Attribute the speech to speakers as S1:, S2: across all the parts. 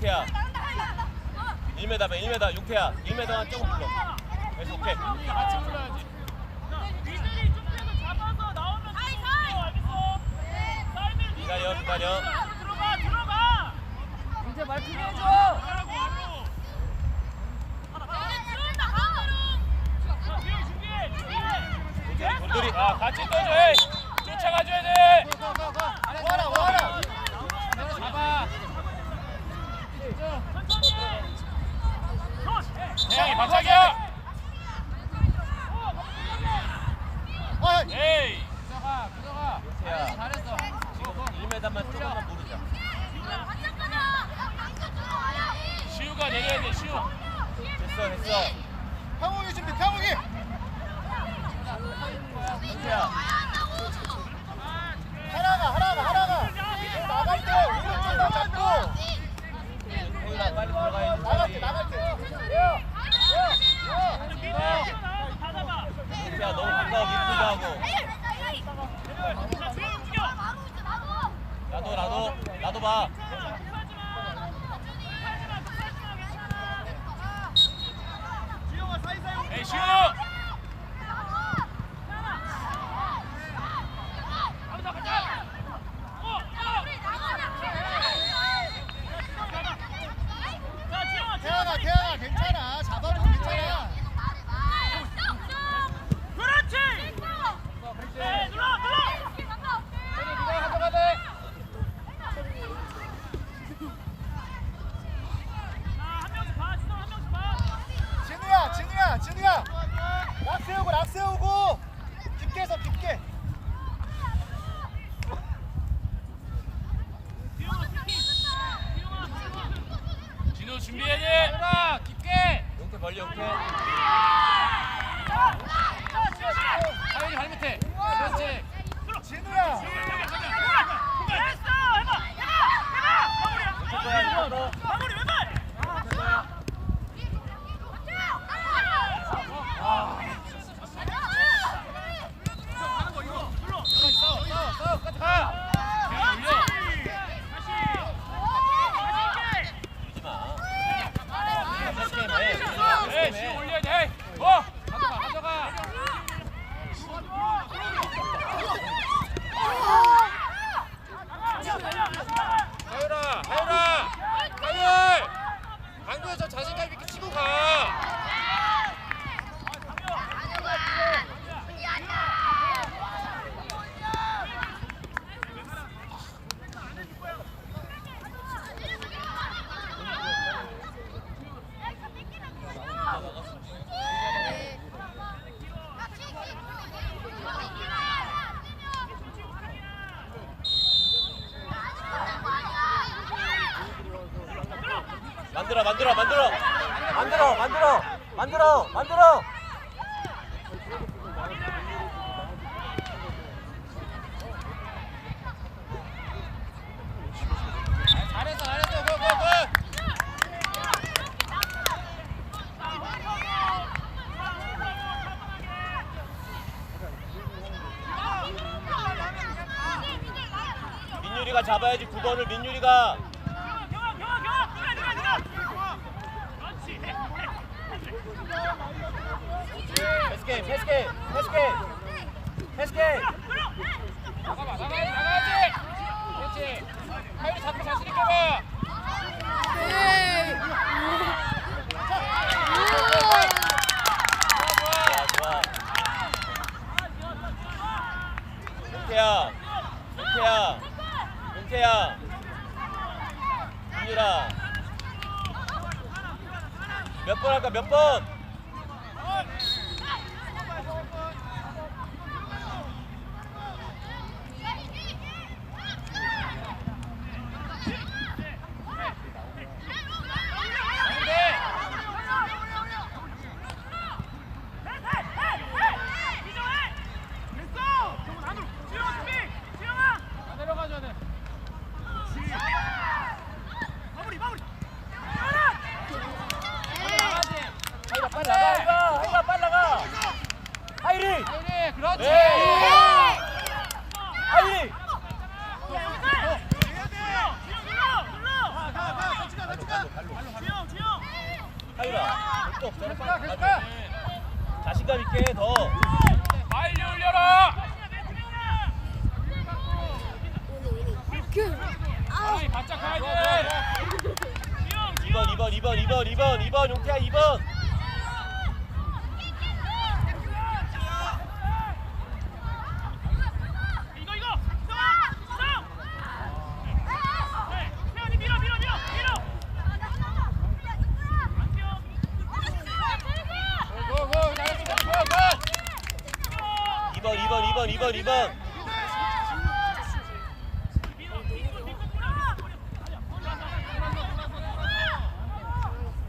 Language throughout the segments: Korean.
S1: 육태야. 1m 배 1m 육태야 1m만 조금 불러 그래서 오케이
S2: 같이 불러야지 니들이 좁혀서 잡아서 나오면 알겠어
S1: 기다려 기다려.
S2: 들어가 들어가 이제 말투 해줘.
S1: 돌돌이
S2: 아 같이 떠줘. 쫓아가줘야 돼.
S3: 와라 와라
S2: 지향이 반짝이야. 시우가 내려야 돼, 시우.
S1: 됐어, 됐어. 만들어 만들어. 만들어 만들어 만들어 만들어. 리바운 리바운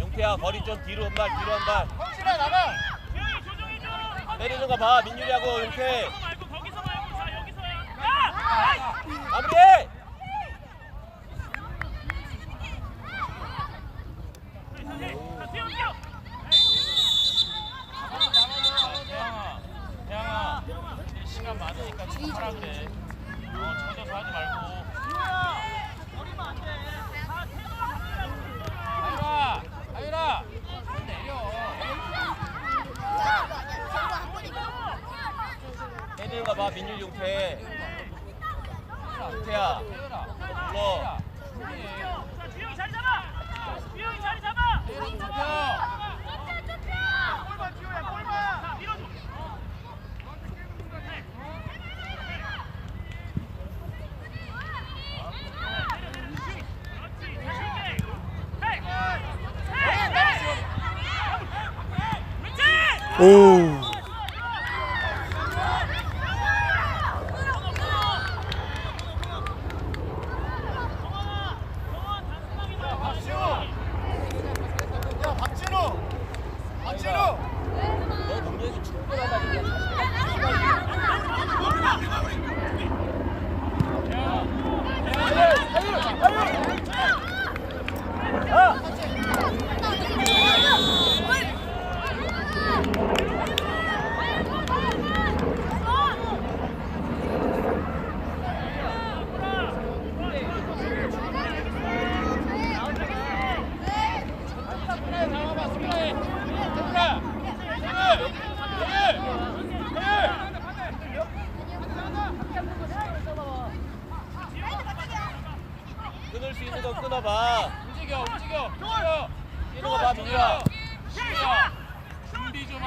S1: 용태야
S2: 거리 좀 뒤로 한발 뒤로 한발.
S4: 실에 나가.
S2: 때리는 거봐 민율이하고 용태. 아무리 해!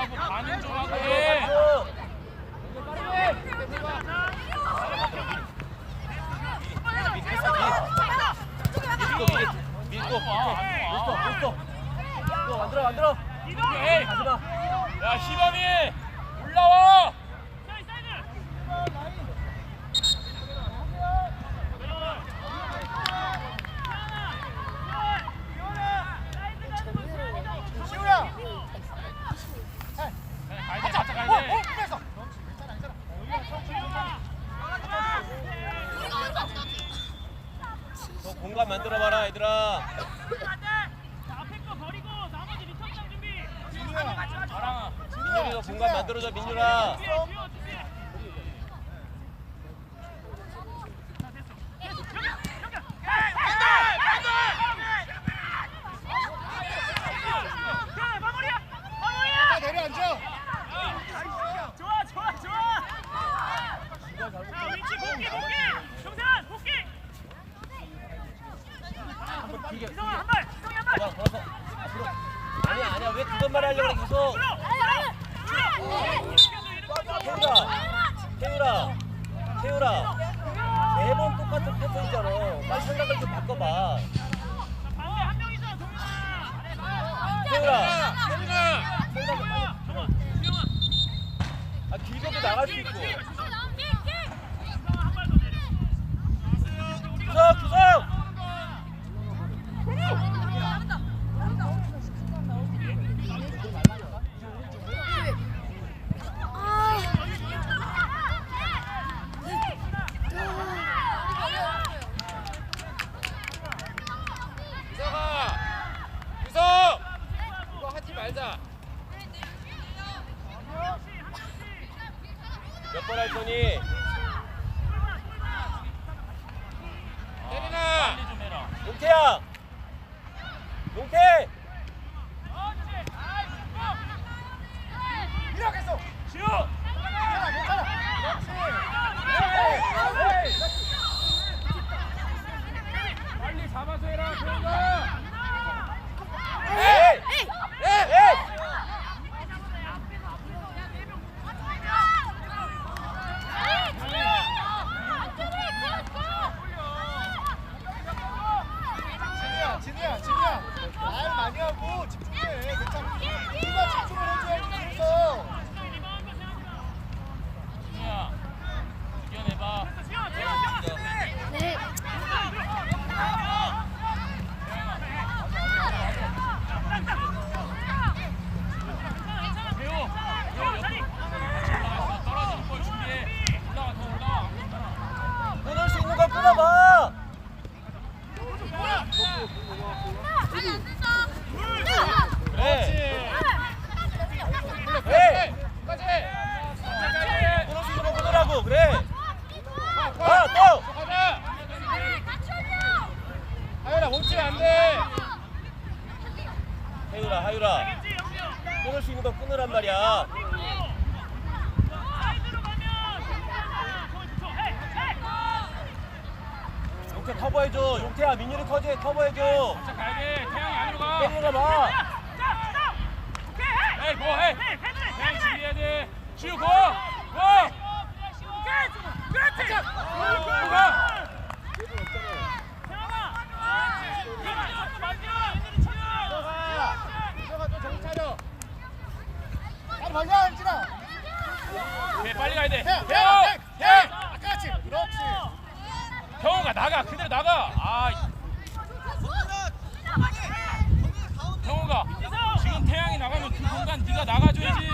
S1: 하고 반응 좀 하고 해.
S2: 가지마.
S1: 야 시범이 올라와.
S4: Rapaziada,
S1: 가자
S3: 현진아
S2: 네, 빨리 가야 돼.
S3: 태양 아까같이. 그렇지.
S2: 형우가 나가. 그대로 나가. 아, 형우가 지금 태양이 나가면 그 공간 네가 나가줘야지.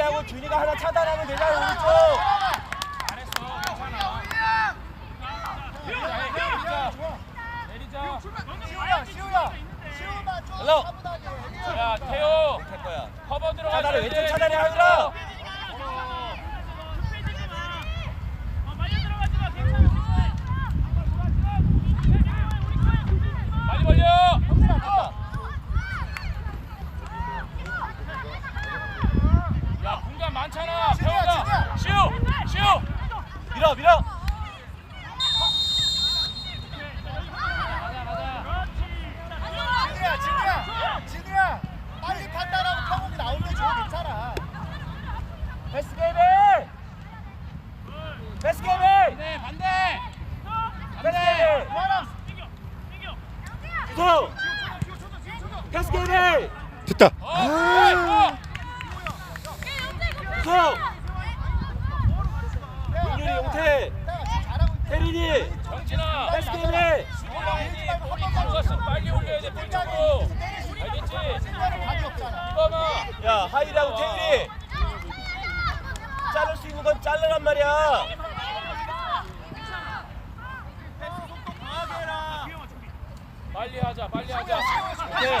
S1: 하고 준이가 하나 차단하면 되잖아 오른쪽
S2: 잘했어. 괜찮아 내리자 내리자
S3: 시우야 시우야 시우야
S2: 야 태호. 커버 들어가
S1: 차단해 왼쪽 차단해
S2: 하자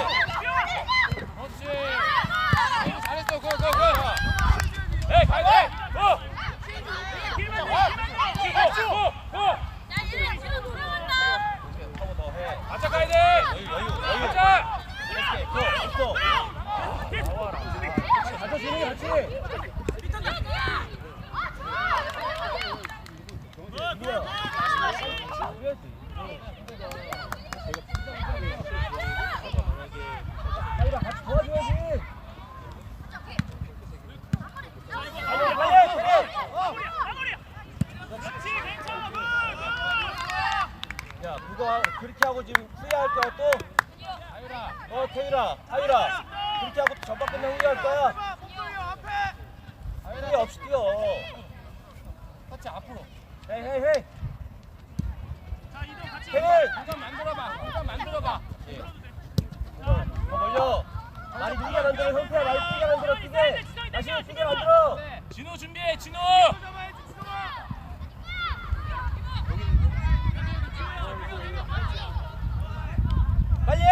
S2: Hey!
S3: 그냥 우리 할 거야. 우리 없이
S2: 뛰어. 같이 앞으로.
S3: 헤이
S2: 헤이
S1: 헤이. 자 이동 같이. 헤이.
S2: 공간 만들어봐. 공간 만들어봐. 예.
S1: 더 벌려. 많이 뛰게 만들어 형태야. 많이 뛰게 만들어 뛰게. 다시 뛰게 만들어.
S2: 네. 진호 준비해 진호. 빨리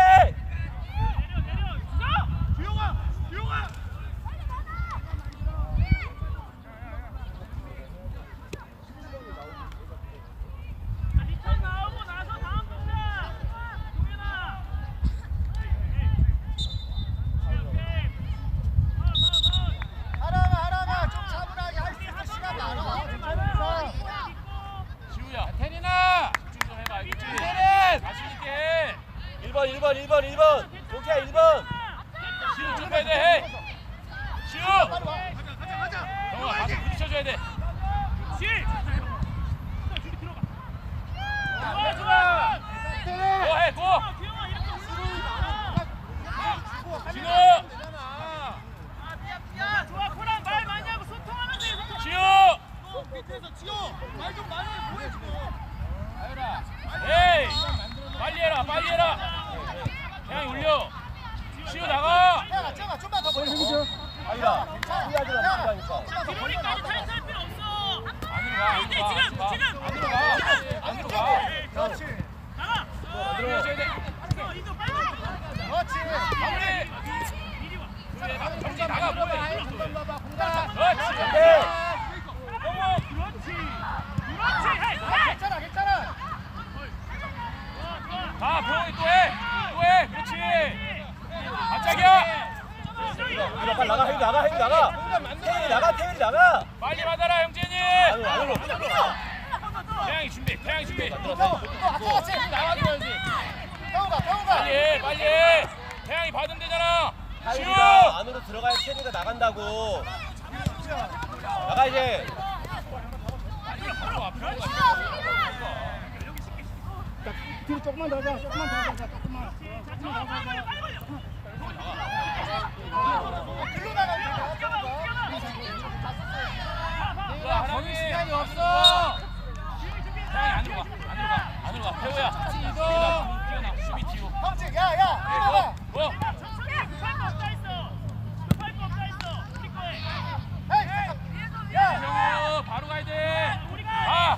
S2: 2번 2번 나가
S1: 네. 빨리 나가 혜인이 나가 태일이 나가
S2: 빨리 받아라 형제님
S1: 안으로 안으로
S2: 태양이 준비 태양이 준비
S3: 같이 같이
S2: 나와줘야지
S3: 태우가 태우가
S2: 빨리 해 빨리 해 태양이 받으면 되잖아 시우
S1: 태일이가 안으로 들어가야 태일이가 나간다고 나가 이제
S2: 들어와 들어와
S3: 뒤로 조금만 더 가자 조금만 더 가자 조금만 글로 나가
S2: 하나님. 시간이 없어. 안으로 가 안으로 가 안으로 가. 태우야 뛰어나 뛰어나 수비 뒤로
S3: 형지 야야.
S2: 뭐
S3: 헤이 야
S2: 바로 가야 돼가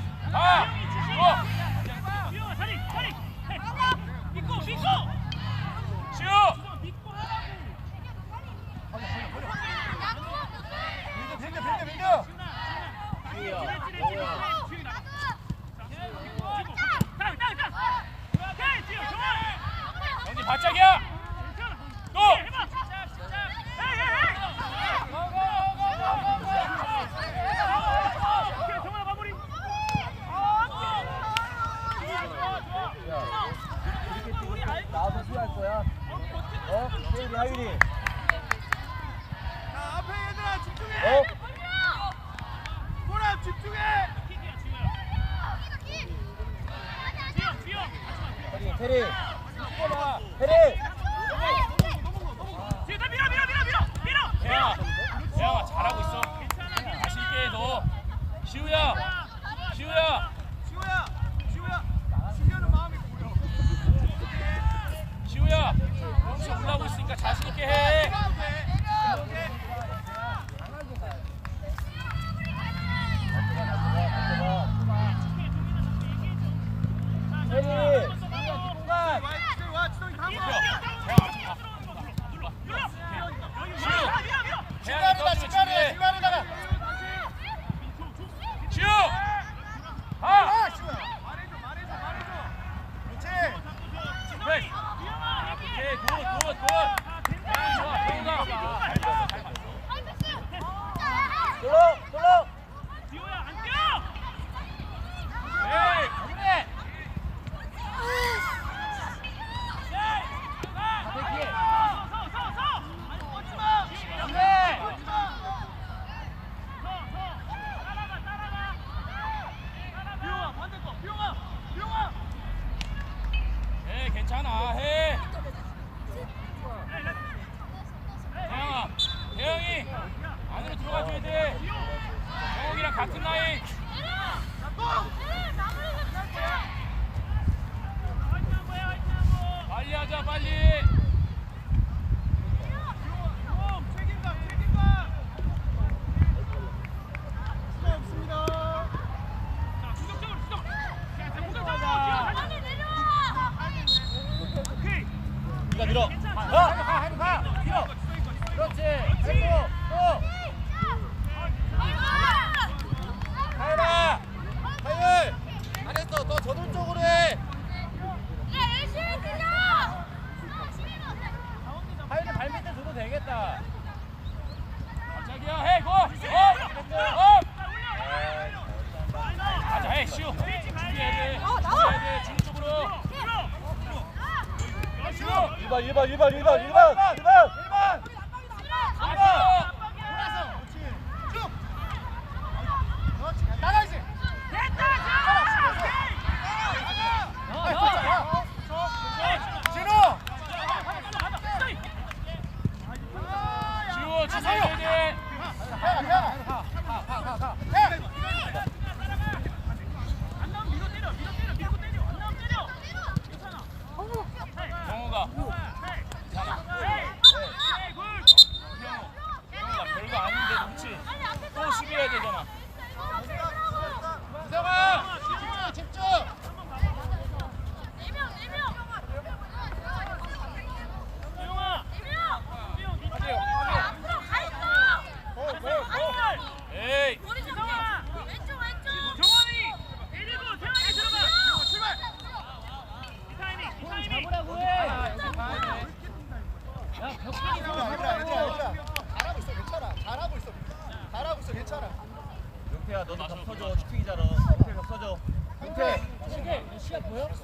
S2: 바짝이야 또
S1: 나와서 수비할 거야 어? 태일이 하윤이
S3: 앞에 얘들아 집중해
S1: 어?
S3: 보람 집중해
S1: 태리 태리 태리
S2: 태양아 태양아 잘하고 있어 자신 있게 해너 시우야 시우야
S3: 지호야 지호야 지호는 마음이 보여
S2: 시우야 여기서 올라오고 있으니까 자신 있게 해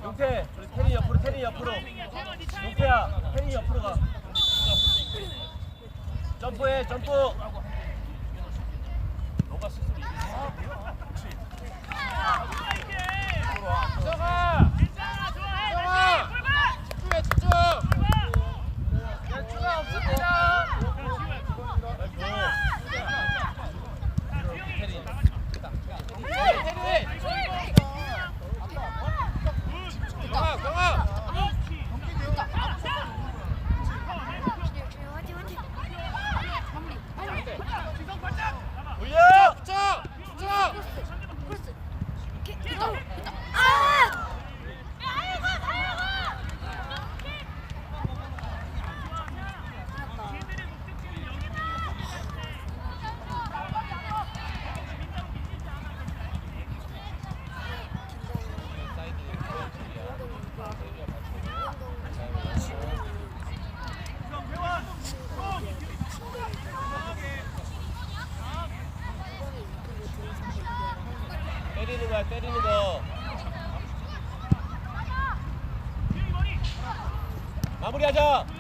S1: 용태 우리 테리 옆으로 테리 옆으로. 용태야 테리 옆으로 가. 점프해 점프.
S2: 너가 스스로 이기지.
S3: 아, 들어가.
S1: 하자.